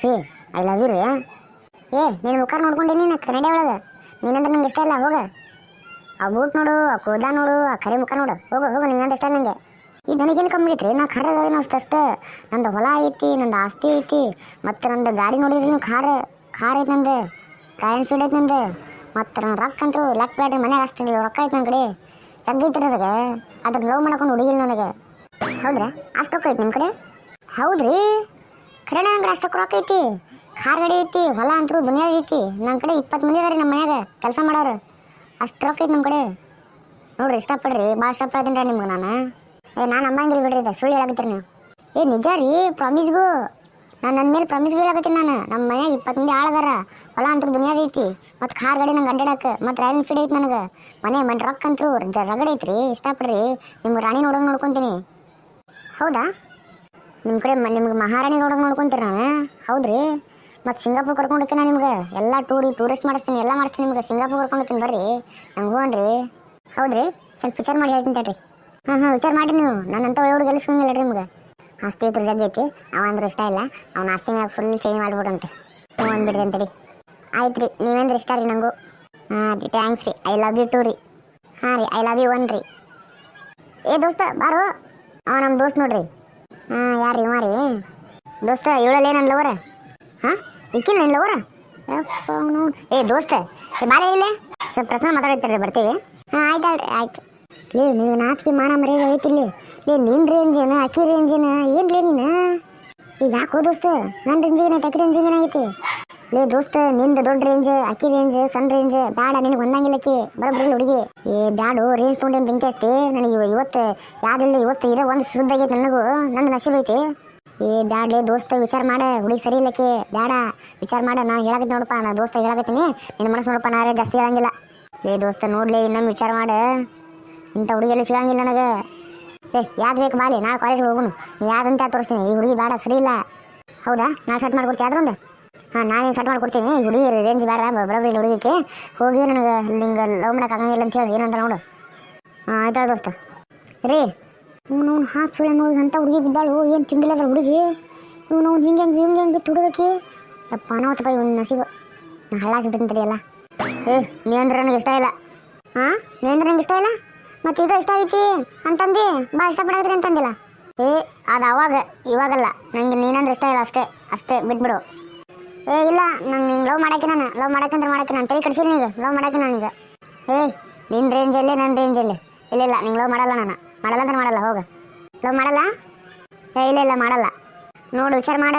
Shri I love you ರೀ ಏ, ನಿನ್ನ ಮುಖ ನೋಡ್ಕೊಂಡೆ ನೀನು, ಕನ್ನಡ ಒಳಗೆ. ನೀನಂದ್ರೆ ನಂಗೆ ಇಷ್ಟ ಇಲ್ಲ, ಹೋಗ. ಆ ಬೂಟ್ ನೋಡು, ಆ ಕೂದ ನೋಡು, ಆ ಕರಿ ಮುಖ ನೋಡು. ಹೋಗು ಹೋಗು, ನಿನ್ನಂದ್ರೆ ಇಷ್ಟ ನನಗೆ ಈ ನನಗೇನು ಕಮ್ಮಿ ಐತ್ರಿ? ನಾ ಖರೆ ನಾವು ಅಷ್ಟೇ ನಂದು ಹೊಲ ಐತಿ, ನಂದು ಆಸ್ತಿ ಐತಿ, ಮತ್ತು ನಂದು ಗಾಡಿ ನೋಡಿದ್ರಿ ನೀವು ಖಾರ ಖಾರ ಐತೆ ನಂದು. ರಾಯಲ್ ಫೀಲ್ಡ್ ಐತೆ ನಂದು. ಮತ್ತು ನನ್ನ ರೊಕ್ಕ ಅಂತೂ ಲೆಕ್ಕ ಬೇಡ್ರಿ ಮನೆ ಅಷ್ಟು ರೊಕ್ಕ ಐತಿ ನನ್ನ ಅದಕ್ಕೆ ನನಗೆ. ಅದ್ರ ಲವ್ ಮಾಡ್ಕೊಂಡು ಹುಡುಗಿಲ್ಲ ನನಗೆ. ಹೌದ್ರಾ? ಅಷ್ಟು ರೊಕ್ಕ ಐತಿ ನಿಮ್ಮ ಕಡೆ? ಹೌದ್ರಿ? ಖರೆ ನಂಗೆ ಅಷ್ಟು ರೊಕ್ಕ ಐತಿ. ಕಾರ್ ಗಾಡಿ ಐತಿ, ಹೊಲ ಅಂತೂ ದುನಿಯಾದ ಐತಿ. ನಮ್ಮ ಕಡೆ ಇಪ್ಪತ್ತು ಮಂದಿ ಅದಾರಿ ನಮ್ಮ ಮನ್ಯಾಗ ಕೆಲಸ ಮಾಡೋರು. ಅಷ್ಟು ರೊಕ್ಕ ಐತಿ ನಮ್ಮ ಕಡೆ. ನೋಡ್ರಿ ಇಷ್ಟಪಡ್ರಿ ಭಾಳ ಇಷ್ಟಪಡ್ತೀನಿ ರೀ ನಿಮ್ಗೆ ನಾನು. ಏ, ನಾನು ಅಮ್ಮಂಗಿಲ್ಲ ಬಿಡ್ರಿ ಇದು, ಸುಳ್ಳು ಹೇಳಕತ್ತೀರಿ ನೀವು. ಏ, ನಿಜ ರೀ ಪ್ರಾಮಿಸ್ಗೂ ನಾನು ನನ್ನ ಮೇಲೆ ಪ್ರಾಮಿಸ್ಗೂ ಹೇಳಕತ್ತೀನಿ ನಾನು. ನಮ್ಮ ಮನ್ಯಾಗ ಇಪ್ಪತ್ತು ಮಂದಿ ಆಳದಾರ ಹೊಲ ಅಂತೂ ದುನಿಯಾದ ಐತಿ. ಮತ್ತು ಕಾರ್ ಗಾಡಿ ನಂಗೆ ಅಡ್ಡಾಡಕ್ಕೆ ಮತ್ತು ರೈಲ್ ಫೀಡ್ ಐತಿ ನನಗೆ. ಮನೆ ಮನೆ ರೊಕ್ಕ ಅಂತೂ ರಗಡ್ ಐತ್ರಿ. ಇಷ್ಟಪಡ್ರಿ ನಿಮ್ಗೆ ರಾಣಿ ನೋಡೋಂಗೆ ನೋಡ್ಕೊತೀನಿ. ಹೌದಾ? ನಿಮ್ಮ ಕಡೆ ನಿಮ್ಗೆ ಮಹಾರಾಣಿ ನೋಡೋಕೆ ನೋಡ್ಕೊಂತೀರ ಹೌದ್ರಿ. ಮತ್ತು ಸಿಂಗಾಪುರ್ ಕರ್ಕೊಂಡು ಹೋಗ್ತೀನಿ ನಿಮ್ಗೆ? ಎಲ್ಲ ಟೂರಿ ಟೂರಿಸ್ಟ್ ಮಾಡಿಸ್ತೀನಿ, ಎಲ್ಲ ಮಾಡಿಸ್ತೀನಿ ನಿಮ್ಗೆ. ಸಿಂಗಾಪುರ್ ಕರ್ಕೊಂಡು ಹೋಗ್ತೀನಿ ಬರ್ರಿ. ನಂಗೆ ರೀ ಹೌದ್ರಿ. ಸ್ವಲ್ಪ ವಿಚಾರ ಮಾಡಿ ಹೇಳ್ತೀನಿ ತಡ್ರಿ. ಹಾಂ ಹಾಂ, ವಿಚಾರ ಮಾಡಿರಿ ನೀವು. ನನ್ನಂತ ಒಳ್ಳೆ ಹುಡುಗ ಗೆಲ್ಲಿಸ್ಕೊಂಡಿಲ್ಲ ರೀ ನಿಮ್ಗೆ? ಆಸ್ತಿ ಇದ್ರ ಜಗ್ಗ ಐತಿ. ಅವ ಅಂದ್ರೆ ಇಷ್ಟ ಇಲ್ಲ. ಅವ್ನ ಆಸ್ತಿ ಮ್ಯಾಗ ಫುಲ್ ಚೇಂಜ್ ಮಾಡ್ಬಿಡಂತೆ. ಹ್ಞೂ ಅಂದ್ಬಿಡ್ರಿ ಅಂತೇಳಿ. ಆಯ್ತು ರೀ ನೀವೇಂದ್ರೆ ಇಷ್ಟ ರೀ ನಂಗೂ? ಹಾಂ ರೀ ಥ್ಯಾಂಕ್ಸ್ ರೀ. ಐ ಲವ್ ಯು ಟು ರೀ. ಹಾಂ ರೀ ಐ ಲವ್ ಯು ಒನ್ ರೀ. ಏ ದೋಸ್ತ, ಬಾರೋ. ಅವ ನಮ್ಮ ದೋಸ್ತ್ ನೋಡ್ರಿ. ಹಾಂ ಯಾರು ಇವ ರೀ ದೋಸ್ತ, ಇವಳಲ್ಲೇ ನನ್ನ ಲವರ ಹಾಂ? ಇಕ್ಕಿಲ್ಲ ನಿನ್ನ ಏ, ದೋಸ್ತ ಬಾರೆ ಇಲ್ಲೇ? ಸ್ವಲ್ಪ ಪ್ರಶ್ನೆ ಮಾತಾಡ್ತೀರಿ ಬರ್ತೀವಿ? ಹಾಂ, ಆಯ್ತು ಆಯ್ತು ಆಯ್ತು. ಲೇ, ನೀವು ನಾಚಿಕೆ ಮಾನ ಮರ್ಯಾದೆ ಐತಿ ಇಲ್ಲಿ ನಿನ್ ನಿನ್ನ ಏನು, ಅಕ್ಕಿ ರೇಂಜ್ ಏನು ಲೇ ನೀನು? ಈಗ ಯಾಕೋ ದೋಸ್ತ ನನ್ನ ರೇಂಜ್ ಏನಾಯ್ತು ಅಕ್ಕಿ ರೇಂಜ್ ಏನಾಗೈತಿ ಲೇ ದೋಸ್ತ, ನಿಂದ ದೊಡ್ಡ ರೇಂಜ್ ಅಕ್ಕಿ ರೇಂಜ್ ಸಣ್ಣ ರೇಂಜ್ ಬ್ಯಾಡ, ನಿನಗೆ ಒಂದಂಗಿಲ್ಲಕ್ಕಿ ಬರೋಬ್ರಿ ಹುಡುಗಿ. ಏ, ಬ್ಯಾಡು ರೇಂಜ್ ತೊಗೊಂಡೇನು ಬೆಂಕಿ ನನಗೆ ಇವ- ಇವತ್ತು, ಯಾವ್ದಿಲ್ಲ, ಇವತ್ತು ಇರೋ ಒಂದು ಶುದ್ಧ ಆಗೈತೆ ನನಗೂ. ನಂದು ನಶೀಬ್ ಐತಿ. ಏ ಬ್ಯಾಡ್ಲೇ ದೋಸ್ತ, ವಿಚಾರ ಮಾಡ. ಹುಡುಗಿ ಸರಿ ಇಲ್ಲಕ್ಕೆ ಬ್ಯಾಡ, ವಿಚಾರ ಮಾಡ. ನಾನು ಹೇಳಕತ್ತೀನಿ ನೋಡಪ್ಪ, ನಾ ದೋಸ್ತ ಹೇಳಕತ್ತೀನಿ. ನಿನ್ನ ಮನಸ್ಸು ನೋಡಪ್ಪ ನಾರೇ ಜಾಸ್ತಿ ಹೇಳಂಗಿಲ್ಲ. ಏ ದೋಸ್ತ, ನೋಡ್ಲಿ ಇನ್ನೊಮ್ಮೆ ವಿಚಾರ ಮಾಡ. ಇಂಥ ಹುಡುಗಿಯಲ್ಲಿ ಸಿಗಂಗಿಲ್ಲ ನನಗೆ. ಏ ಯಾವ್ದು ಬೇಕು ಬಾಲಿ, ನಾಳೆ ಕಾಲೇಜ್ಗೆ ಹೋಗುನು. ನೀ ಯಾವ್ದಂತ ತೋರಿಸ್ತೀನಿ. ಈ ಹುಡುಗಿ ಬೇಡ ಸರಿ ಇಲ್ಲ. ಹೌದಾ? ನಾಳೆ ಸೆಟ್ ಮಾಡ್ಕೊಡ್ತೀಯ ಅದ್ರೊಂದು ಹಾಂ, ನಾನೇ ಸೆಟ್ ಮಾಡ್ಕೊಡ್ತೀನಿ. ಹುಡುಗಿ ರೇಂಜ್ ಬೇಡ ಬರೋಬ್ರಿ ಹುಡುಗಿಕ್ಕೆ ಹೋಗಿ ನನಗೆ, ನಿಂಗೆ ಲವ್ ಮಾಡಕ್ಕೆ ಆಗಂಗಿಲ್ಲ ಅಂತ ಹೇಳಿ ಏನಂತ ನೋಡು. ಹಾಂ ಆಯ್ತಾ ದೋಸ್ತ. ರೀ, ಇವನು ಅವ್ನು ಹಾಕಿ ಸುಳಿ ನೋಡಿ ಅಂತ ಹುಡುಗಿ ಬಿದ್ದಾಳು, ಏನು ತಿಂಡಿಲ್ಲ ಅದ್ರ ಹುಡುಗಿ? ಇವನು ಅವ್ನು ಹಿಂಗೆ ಹೆಂಗೆ ಹಿಂಗೆ ಹೆಂಗೆ ಬಿಟ್ಟು ಹುಡುಗಕ್ಕೆ? ಅಪ್ಪ ಅನಾವತ್ತ ಇವನು ನಸೀಬು ನಾ ಹಳ್ಳ ಸಿಟ್ಟಿನ ಎಲ್ಲ. ಏ ನೀ ಅಂದ್ರೆ ನನಗೆ ಇಷ್ಟ ಇಲ್ಲ. ಹಾಂ ನೀ ಅಂದ್ರೆ ಇಷ್ಟ ಇಲ್ಲ? ಮತ್ತು ಈಗ ಇಷ್ಟ ಐತಿ? ಅಂತಂದು? ಬಾ, ಇಷ್ಟಪಡೋದ್ರಿ ಅಂತಂದಿಲ್ಲ. ಏ, ಅದು ಅವಾಗ, ಇವಾಗಲ್ಲ. ನನಗೆ ನೀನಂದ್ರೆ ಇಷ್ಟ ಇಲ್ಲ ಅಷ್ಟೇ ಅಷ್ಟೇ, ಬಿಟ್ಬಿಡು. ಏ, ಇಲ್ಲ, ನಂಗೆ ನಿಂಗೆ ಲವ್ ಮಾಡಕ್ಕೆ ನಾನು. ಲವ್ ಮಾಡಕ್ಕಂದ್ರೆ ಮಾಡಕ್ಕೆ ನಾನು. ತಲೆ ಕಡ್ಸಿಲ್ಲ ಈಗ ಲವ್ ಮಾಡಕ್ಕೆ ನಾನೀಗ ಏ ನಿನ್ನ ರೇಂಜಲ್ಲಿ ನನ್ನ ರೇಂಜಲ್ಲಿ ಇಲ್ಲ ಇಲ್ಲ, ನಿಂಗೆ ಲವ್ ಮಾಡಲ್ಲ ನಾನು. ಮಾಡಲ್ಲ ಅಂದ್ರೆ ಮಾಡಲ್ಲ, ಹೋಗ. ಲವ್ ಮಾಡಲ್ಲ? ಏ, ಇಲ್ಲ ಇಲ್ಲ, ಮಾಡಲ್ಲ. ನೋಡು ವಿಚಾರ ಮಾಡ.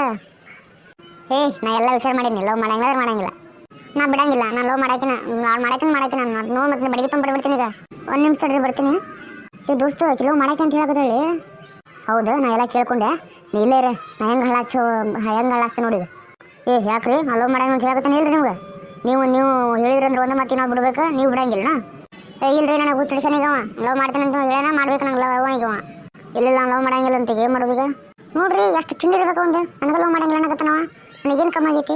ಏ, ನಾ ಎಲ್ಲ ವಿಚಾರ ಮಾಡೀನಿ. ಲವ್ ಮಾಡಂಗಿಲ್ಲ ಮಾಡಂಗಿಲ್ಲ. ನಾ ಬಿಡಂಗಿಲ್ಲ. ನಾನು ಲವ್ ಮಾಡಕ್ಕೆ ನಾನು ಮಾಡಕ್ಕೆ ಮಾಡಕ್ಕೆ ನಾನು. ನೋಡಿ ಮತ್ತೆ ಬಡಿಗೆ ಬಿಡ್ತೀನಿ ಈಗ. ಒಂದು ನಿಮಿಷ ತಡ್ರಿ, ಬರ್ತೀನಿ. ಈ ದೋಸ್ತು ಲವ್ ಮಾಡಕ್ಕೆ ಅಂತ ಹೇಳಿ. ಹೌದು, ನಾ ಎಲ್ಲ ಕೇಳ್ಕೊಂಡೆ. ನೀ ಇಲ್ಲೇ ಇರ. ನಾ ಹೆಂಗೆ ಹಳಾಚು ಹೆಂಗೆ ಹಳಾಸ್ತೆ ನೋಡಿ ಏ, ಯಾಕ್ರಿ? ನಾ ಲವ್ ಮಾಡಂಗ ಅಂತ ಹೇಳಕತ್ತಾನೆ ಇಲ್ರಿ ನಿಮ್ಗೆ? ನೀವು ನೀವು ಹೇಳಿದ್ರಂದ್ರೆ ಒಂದು ಮತ್ತೆ ನಾವು ಬಿಡ್ಬೇಕು? ನೀವು ಬಿಡಂಗಿಲ್ಲ ಏ, ಇಲ್ರಿ, ನನಗೆ ಹುಚ್ಚಿಡ್ಸನ ಈಗವ ಲವ್ ಮಾಡ್ತಾನೆ ಅಂತ ಹೇಳೋಣ ಮಾಡ್ಬೇಕು ನಂಗೆ ಲವ್ ಈಗವ ಇಲ್ಲ ನಾನು ಲವ್ ಮಾಡಂಗಿಲ್ಲ ಅಂತ ಈಗ ಏನು ಮಾಡೋದು ಈಗ? ನೋಡ್ರಿ, ಎಷ್ಟು ತಿಂಡಿರ್ಬೇಕು ಒಂದು ನನಗೆ ಲವ್ ಮಾಡಂಗಿಲ್ಲ ಅನ್ನಕತ್ತನವ ನನಗೇನು ಕಮ್ಮಿ ಆಗೈತಿ?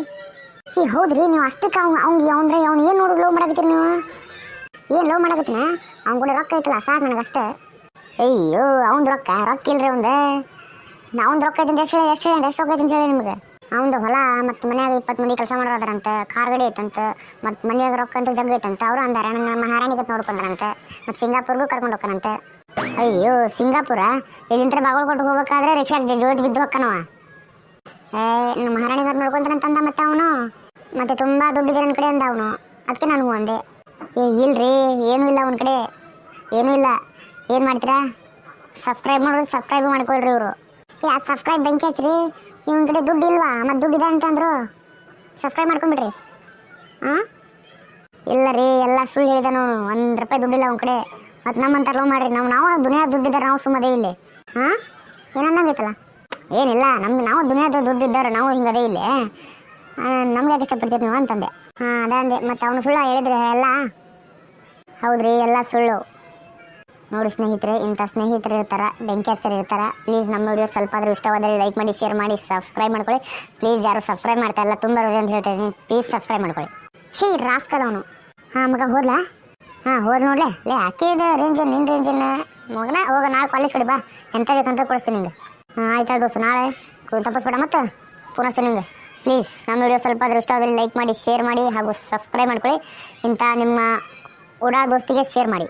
ಈ ಹೌದ್ರಿ, ನೀವು ಅಷ್ಟಕ್ಕೆ ಅವ್ನು ಅವ್ನಿಗೆ ಅವ್ನ್ರೆ ಅವ್ನು ಏನು ನೋಡು ಲವ್ ಮಾಡಕತ್ತೀರಿ ನೀವು? ಏನು ಲವ್ ಮಾಡಕತ್ತೀನ? ಅವ್ನ ಕೂಡ ರೊಕ್ಕ ಐತಲ್ಲ, ಸಾಕು ನನಗಷ್ಟೇ. ಅಯ್ಯೋ ಅವ್ನ ರೊಕ್ಕ? ರೊಕ್ಕ ಇಲ್ರಿ ಅವಂದು ಅವ್ನ ರೊಕ್ಕ ಐತಿ ಎಷ್ಟು ಹೇಳಿ ಎಷ್ಟು ಹೇಳಿ ಎಷ್ಟು ರೊಕ್ಕ ಐತಿ ಅಂತ ಹೇಳಿ ನಿಮ್ಗೆ? ಅವ್ನದು ಹೊಲ ಮತ್ತು ಮನ್ಯಾಗ ಇಪ್ಪತ್ತು ಮಂದಿ ಕೆಲಸ ಮಾಡೋದಾರಂತ ಕಾರ್ ಗಡಿ ಐತಂತ ಮತ್ತು ಮನ್ಯಾಗ ರೊಕ್ಕ ಅಂತ ಜಗ್ಗ ಐತಂತೆ ಅವರು ಅಂದಾರೆ, ನನ್ನ ಮಹಾರಾಣಿಗೆ ನೋಡ್ಕೊಂಡಾರಂತೆ ಮತ್ತು ಸಿಂಗಾಪುರ್ಗೂ ಕರ್ಕೊಂಡು ಹೋಗ್ಕನಂತೆ ಅಯ್ಯೋ, ಸಿಂಗಾಪುರ? ಇಲ್ಲಿಂದ ಬಾಗಲಕೋಟೆಗೆ ಹೋಗ್ಬೇಕಾದ್ರೆ ರಿಕ್ಷಾ ಜೋತ್ ಬಿದ್ದು ಹೋಗ್ಕನವ ಏ, ನಮ್ಮ ಮಹಾರಾಣಿಗಾರ್ ನೋಡ್ಕೊಂತಾನಂತಂದ ಮತ್ತೆ ಅವನು? ಮತ್ತೆ ದುಡ್ಡು ದುಡ್ಡಿದೆ ನನ್ನ ಕಡೆ ಅಂದ ಅವನು. ಅದಕ್ಕೆ ನಾನು ಅಂದೆ. ಏ, ಇಲ್ರಿ, ಏನೂ ಇಲ್ಲ ಅವನ ಕಡೆ. ಏನೂ ಇಲ್ಲ. ಏನು ಮಾಡ್ತೀರಾ? ಸಬ್ಸ್ಕ್ರೈಬ್ ಮಾಡೋದು ಸಬ್ಸ್ಕ್ರೈಬ್ ಮಾಡ್ಕೊಳ್ರಿ ಇವರು. ಆ ಸಬ್ಸ್ಕ್ರೈಬ್ ಬೆಂಕಿ ಹಚ್ರಿ? ಇವನ ಕಡೆ ದುಡ್ಡು ಇಲ್ವಾ? ಮತ್ತೆ ದುಡ್ಡು ಇದೆ ಅಂತಂದ್ರು? ಸಬ್ಸ್ಕ್ರೈಬ್ ಮಾಡ್ಕೊಂಬಿಡ್ರಿ ಹಾಂ ಇಲ್ಲ ರೀ, ಎಲ್ಲ ಸುಳ್ಳು ಹೇಳಿದನು. ಒಂದು ರೂಪಾಯಿ ದುಡ್ಡಿಲ್ಲ ಅವನ ಕಡೆ ಮತ್ತು ನಮ್ಮಂತ ಲೋ ಮಾಡ್ರಿ. ನಾವು ನಾವು ದುನಿಯಾ ದುಡ್ಡಿದ್ದಾರೆ ನಾವು ಸುಮ್ಮದೇವಿ ಇಲ್ಲಿ. ಹಾಂ ಏನಂದಂಗೈತಲ್ಲ ಏನಿಲ್ಲ, ನಮ್ಗೆ, ನಾವು ದುನಿಯಾದ ದುಡ್ಡು ಇದ್ದಾರೆ ನಾವು ಹಿಂಗೆ ಅದೇ ಇಲ್ಲಿ. ನಮ್ಗೆ ಯಾಕೆ ಇಷ್ಟಪಡ್ತೀವಿ ನೀವು? ಅಂತಂದೆ. ಹಾಂ ಅದಂದೆ ಮತ್ತು ಅವನು ಸುಳ್ಳು ಹೇಳಿದ್ರೆ ಎಲ್ಲ? ಹೌದ್ರಿ, ಎಲ್ಲ ಸುಳ್ಳು. ನೋಡಿ ಸ್ನೇಹಿತರೆ, ಇಂಥ ಸ್ನೇಹಿತರು ಇರ್ತಾರೆ, ಬೆಂಕಿ ಹಚ್ಚರು ಇರ್ತಾರೆ ಪ್ಲೀಸ್ ನಮ್ಮ ವಿಡಿಯೋ ಸ್ವಲ್ಪ ಆದರೂ ಇಷ್ಟವಾದರೆ ಲೈಕ್ ಮಾಡಿ ಶೇರ್ ಮಾಡಿ ಸಬ್ಸ್ಕ್ರೈಬ್ ಮಾಡ್ಕೊಳ್ಳಿ. ಪ್ಲೀಸ್ ಯಾರು ಸಬ್ಸ್ಕ್ರೈಬ್ ಮಾಡ್ತಾ ಇಲ್ಲ, ತುಂಬ ಅಂತ ಹೇಳ್ತೀನಿ ಪ್ಲೀಸ್ ಸಬ್ಸ್ಕ್ರೈಬ್ ಮಾಡ್ಕೊಳ್ಳಿ. ಛೀ, ರಾಸ್ಕದವನು. ಹಾಂ, ಮಗ, ಹೋದ್ಲಾ? ಹಾಂ, ಹೋದ್ ನೋಡ್ಲೆ. ಲೇ ಅಕ್ಕಿದ ರೇಂಜ್ ನಿನ್ನ ರೇಂಜನ್ನ ಮಗನ, ಹೋಗ, ನಾಳೆ ಕಾಲೇಜ್ ಕೊಡಿ ಬಾ. ಎಂತ ಬೇಕಂತ ಕೊಡಿಸ್ತೀನಿ ನಿಂಗೆ. ಹಾಂ, ಆಯ್ತಾ ದೋಸ್ತ, ನಾಳೆ ತಪ್ಪಿಸ್ಬೇಡ ಮತ್ತೆ? ಪುನಃ ನಿಂಗೆ. ಪ್ಲೀಸ್ ನಮ್ಮ ವಿಡಿಯೋ ಸ್ವಲ್ಪ ಆದರೂ ಇಷ್ಟ ಆದರೆ ಲೈಕ್ ಮಾಡಿ ಶೇರ್ ಮಾಡಿ ಹಾಗೂ ಸಬ್ಸ್ಕ್ರೈಬ್ ಮಾಡ್ಕೊಳ್ಳಿ. ಇಂಥ ನಿಮ್ಮ ಉಡಾ ದೋಸ್ತಿಗೆ ಶೇರ್ ಮಾಡಿ.